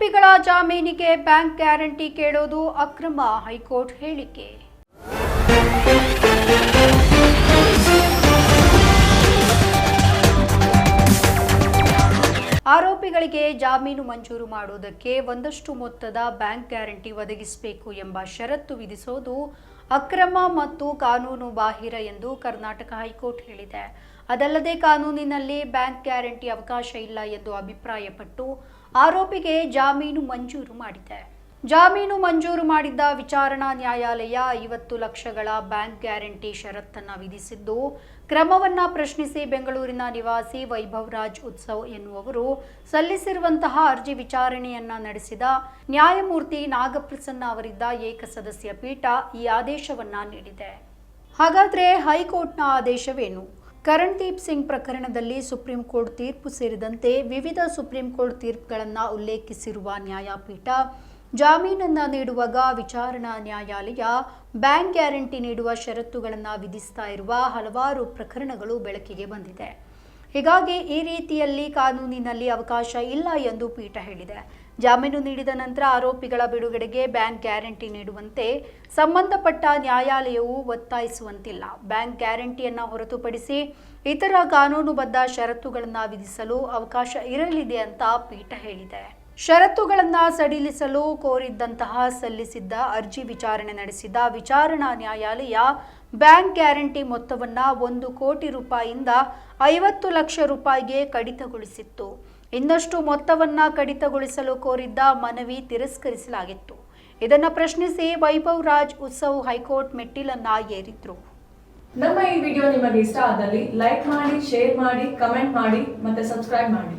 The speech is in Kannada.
ಆರೋಪಿಗಳ ಜಾಮೀನಿಗೆ ಬ್ಯಾಂಕ್ ಗ್ಯಾರಂಟಿ ಕೇಳೋದು ಅಕ್ರಮ ಹೈಕೋರ್ಟ್ ಹೇಳಿಕೆ. ಆರೋಪಿಗಳಿಗೆ ಜಾಮೀನು ಮಂಜೂರು ಮಾಡುವುದಕ್ಕೆ ಒಂದಷ್ಟು ಮೊತ್ತದ ಬ್ಯಾಂಕ್ ಗ್ಯಾರಂಟಿ ಒದಗಿಸಬೇಕು ಎಂಬ ಷರತ್ತು ವಿಧಿಸೋದು ಅಕ್ರಮ ಮತ್ತು ಕಾನೂನು ಬಾಹಿರ ಎಂದು ಕರ್ನಾಟಕ ಹೈಕೋರ್ಟ್ ಹೇಳಿದೆ. ಅದಲ್ಲದೆ ಕಾನೂನಿನಲ್ಲಿ ಬ್ಯಾಂಕ್ ಗ್ಯಾರಂಟಿ ಅವಕಾಶ ಇಲ್ಲ ಎಂದು ಅಭಿಪ್ರಾಯಪಟ್ಟು ಆರೋಪಿಗೆ ಜಾಮೀನು ಮಂಜೂರು ಮಾಡಿದೆ. ಜಾಮೀನು ಮಂಜೂರು ಮಾಡಿದ್ದ ವಿಚಾರಣಾ ನ್ಯಾಯಾಲಯ ಐವತ್ತು ಲಕ್ಷಗಳ ಬ್ಯಾಂಕ್ ಗ್ಯಾರಂಟಿ ಷರತ್ತನ್ನು ವಿಧಿಸಿದ್ದು, ಕ್ರಮವನ್ನ ಪ್ರಶ್ನಿಸಿ ಬೆಂಗಳೂರಿನ ನಿವಾಸಿ ವೈಭವ್ ರಾಜ್ ಉತ್ಸವ್ ಎನ್ನುವರು ಸಲ್ಲಿಸಿರುವಂತಹ ಅರ್ಜಿ ವಿಚಾರಣೆಯನ್ನ ನಡೆಸಿದ ನ್ಯಾಯಮೂರ್ತಿ ನಾಗಪ್ರಸನ್ನ ಅವರಿದ್ದ ಏಕಸದಸ್ಯ ಪೀಠ ಈ ಆದೇಶವನ್ನ ನೀಡಿದೆ. ಹಾಗಾದ್ರೆ ಹೈಕೋರ್ಟ್ನ ಆದೇಶವೇನು? ಕರಣ್ದೀಪ್ ಸಿಂಗ್ ಪ್ರಕರಣದಲ್ಲಿ ಸುಪ್ರೀಂ ಕೋರ್ಟ್ ತೀರ್ಪು ಸೇರಿದಂತೆ ವಿವಿಧ ಸುಪ್ರೀಂ ಕೋರ್ಟ್ ತೀರ್ಪುಗಳನ್ನು ಉಲ್ಲೇಖಿಸಿರುವ ನ್ಯಾಯಪೀಠ, ಜಾಮೀನನ್ನು ನೀಡುವಾಗ ವಿಚಾರಣಾ ನ್ಯಾಯಾಲಯ ಬ್ಯಾಂಕ್ ಗ್ಯಾರಂಟಿ ನೀಡುವ ಷರತ್ತುಗಳನ್ನು ವಿಧಿಸ್ತಾ ಇರುವ ಹಲವಾರು ಪ್ರಕರಣಗಳು ಬೆಳಕಿಗೆ ಬಂದಿದೆ. ಹೀಗಾಗಿ ಈ ರೀತಿಯಲ್ಲಿ ಕಾನೂನಿನಲ್ಲಿ ಅವಕಾಶ ಇಲ್ಲ ಎಂದು ಪೀಠ ಹೇಳಿದೆ. ಜಾಮೀನು ನೀಡಿದ ನಂತರ ಆರೋಪಿಗಳ ಬಿಡುಗಡೆಗೆ ಬ್ಯಾಂಕ್ ಗ್ಯಾರಂಟಿ ನೀಡುವಂತೆ ಸಂಬಂಧಪಟ್ಟ ನ್ಯಾಯಾಲಯವು ಒತ್ತಾಯಿಸುವಂತಿಲ್ಲ. ಬ್ಯಾಂಕ್ ಗ್ಯಾರಂಟಿಯನ್ನು ಹೊರತುಪಡಿಸಿ ಇತರ ಕಾನೂನುಬದ್ಧ ಷರತ್ತುಗಳನ್ನು ವಿಧಿಸಲು ಅವಕಾಶ ಇರಲಿದೆ ಅಂತ ಪೀಠ ಹೇಳಿದೆ. ಷರತ್ತುಗಳನ್ನು ಸಡಿಲಿಸಲು ಕೋರಿದ್ದಂತಹ ಸಲ್ಲಿಸಿದ್ದ ಅರ್ಜಿ ವಿಚಾರಣೆ ನಡೆಸಿದ ವಿಚಾರಣಾ ನ್ಯಾಯಾಲಯ ಬ್ಯಾಂಕ್ ಗ್ಯಾರಂಟಿ ಮೊತ್ತವನ್ನು ಒಂದು ಕೋಟಿ ರೂಪಾಯಿಯಿಂದ ಐವತ್ತು ಲಕ್ಷ ರೂಪಾಯಿಗೆ ಕಡಿತಗೊಳಿಸಿತ್ತು. ಇನ್ನಷ್ಟು ಮೊತ್ತವನ್ನ ಕಡಿತಗೊಳಿಸಲು ಕೋರಿದ್ದ ಮನವಿ ತಿರಸ್ಕರಿಸಲಾಗಿತ್ತು. ಇದನ್ನು ಪ್ರಶ್ನಿಸಿ ವೈಭವ್ ರಾಜ್ ಉತ್ಸವ್ ಹೈಕೋರ್ಟ್ ಮೆಟ್ಟಿಲನ್ನ ಏರಿದ್ರು. ನಮ್ಮ ಈ ವಿಡಿಯೋ ನಿಮಗೆ ಇಷ್ಟ ಆದಲ್ಲಿ ಲೈಕ್ ಮಾಡಿ, ಶೇರ್ ಮಾಡಿ, ಕಮೆಂಟ್ ಮಾಡಿ ಮತ್ತೆ ಸಬ್ಸ್ಕ್ರೈಬ್ ಮಾಡಿ.